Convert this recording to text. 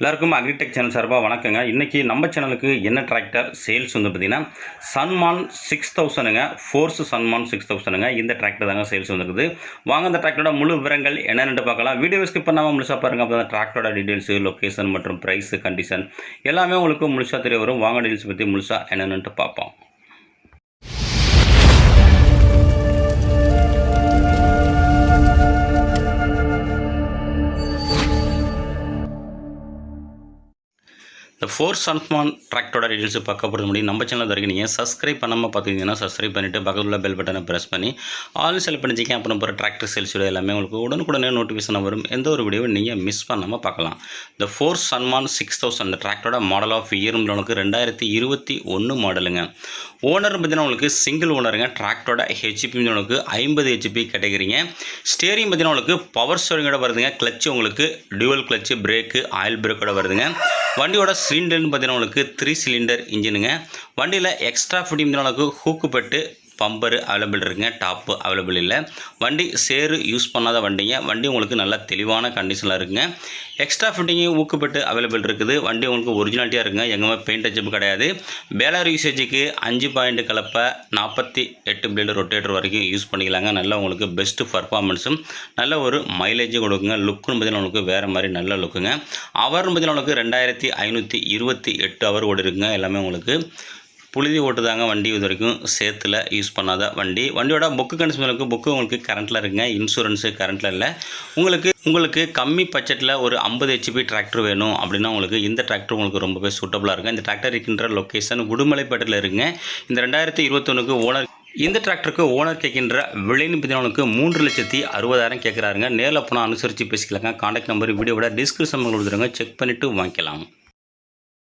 எல்லாருக்கும் agritech channel சார்பாக வணக்கங்க. இன்றைக்கி நம்ம சேனலுக்கு என்ன டிராக்டர் சேல்ஸ் வந்து பார்த்திங்கன்னா சன்மான் சிக்ஸ் தௌசண்ட்ங்க ஃபோர்ஸ் சன்மான் சிக்ஸ் தௌசணுங்க இந்த டிராக்டர் தாங்க சேல்ஸ் வந்துருக்குது. வாங்க அந்த டிராக்டரோட முழு விவரங்கள் என்னென்னு பார்க்கலாம். வீடியோ ஸ்கிப் பண்ணாமல் முழுசாக பாருங்கள் அப்போ தான் டிராக்டரோட டீட்டெயில்ஸு லொக்கேஷன் மற்றும் ப்ரைஸு கண்டிஷன் எல்லாமே உங்களுக்கு முழுசாக தெரிய வரும். வாங்க டீட்டெயில்ஸ் பற்றி முழுசாக என்னென்னு பார்ப்போம். இந்த ஃபோர் சன்மான் ட்ராக்டோட டீட்டெயில்ஸ் பார்க்க போகிறது முடியும் நம்ம சேனல் வரைக்கும் நீங்கள் சப்ஸ்கிரைப் பண்ணாமல் பார்த்துக்கிங்கன்னா சப்ஸ்கிரைப் பண்ணிவிட்டு பக்கத்தில் உள்ள பெல் பட்டனை ப்ரெஸ் பண்ணி ஆல் செல் பண்ணிச்சிங்க அப்புறம் போகிற டிராக்டர் சேல்ஸ் வீடியோ எல்லாமே உங்களுக்கு உடனுக்குடனே நோட்டிஃபிகேஷன் வரும். எந்த ஒரு வீடியோவும் நீங்கள் மிஸ் பண்ணாமல் பார்க்கலாம். இந்த ஃபோர் சன்மான் சிக்ஸ் தௌசண்ட் இந்த டிராக்டரோட மாடல் ஆஃப் இயரும் உங்களுக்கு ரெண்டாயிரத்தி இருபத்தி ஒன்று மாடலுங்க ஓனர் பார்த்தீங்கன்னா உங்களுக்கு சிங்கிள் ஓனருங்க டிராக்டரோட ஹெச்பி உங்களுக்கு ஐம்பது ஹெச்பி கேட்டகிரிங்க ஸ்டேரிங் பார்த்தீங்கன்னா உங்களுக்கு பவர் ஸ்டோரிங்கோட வருதுங்க. கிளச்சு உங்களுக்கு டியூவல் கிளச்சு பிரேக்கு ஆயில் பிரேக்கோட வருதுங்க. வண்டியோட சிலிண்டர்னு பார்த்தீங்கன்னா உங்களுக்கு த்ரீ சிலிண்டர் இன்ஜினுங்க வண்டியில் எக்ஸ்ட்ரா ஃபிட்டிங் உங்களுக்கு ஹூக்கு பட்டு பம்பர் அவைலபிள் இருக்குங்க டாப்பு அவைலபிள் இல்லை. வண்டி சேரு யூஸ் பண்ணாத வண்டிங்க. வண்டி உங்களுக்கு நல்ல தெளிவான கண்டிஷனில் இருக்குங்க. எக்ஸ்ட்ரா ஃபிட்டிங்கும் ஊக்குப்பட்டு அவைலபிள் இருக்குது. வண்டி உங்களுக்கு ஒரிஜினாலிட்டியாக இருக்குங்க. எங்கேயுமே பெயிண்ட் அச்சப்பு கிடையாது. பேலர் யூசேஜுக்கு அஞ்சு பாயிண்ட் கலப்பை நாற்பத்தி எட்டு பிளேடு ரொட்டேட்டர் வரைக்கும் யூஸ் பண்ணிக்கலாங்க. நல்ல உங்களுக்கு பெஸ்ட்டு பர்ஃபார்மன்ஸும் நல்ல ஒரு மைலேஜும் கொடுக்குங்க. லுக்குன்னு பார்த்தீங்கன்னா உங்களுக்கு வேறு மாதிரி நல்ல லுக்குங்க அவர்னு பார்த்தீங்கன்னா உங்களுக்கு ரெண்டாயிரத்தி ஐநூற்றி இருபத்தி எட்டு அவர் ஓடி இருக்குங்க எல்லாமே உங்களுக்கு புழுதி ஓட்டுதாங்க வண்டி இது வரைக்கும் சேத்துல யூஸ் பண்ணாத வண்டி. வண்டியோட புக்கு கண்டிஷனுக்கு புக்கு உங்களுக்கு கரண்ட்டில் இருக்குங்க. இன்சூரன்ஸு கரண்ட்டில் இல்லை. உங்களுக்கு உங்களுக்கு கம்மி பட்ஜெட்டில் ஒரு ஐம்பது ஹெச்பி டிராக்டர் வேணும் அப்படின்னா உங்களுக்கு இந்த டிராக்டர் உங்களுக்கு ரொம்பவே சூட்டபுளாக இருக்கும். இந்த டிராக்டர் இருக்கின்ற லொக்கேஷன் உடுமலைப்பேட்டில் இருக்குங்க. இந்த ரெண்டாயிரத்தி இருபத்தொன்னுக்கு ஓனர் இந்த டிராக்டருக்கு ஓனர் கேட்கின்ற விலைன்னு பார்த்தீங்கன்னா மூன்று லட்சத்தி அறுபதாயிரம் கேட்குறாருங்க. நேரில் போனால் அனுசரித்து பேசிக்கலாங்க. காண்டாக்ட் நம்பர் வீடியோவோட டிஸ்கிரிப்ஷன் கொடுத்துருங்க. செக் பண்ணிவிட்டு வாங்கிக்கலாம்.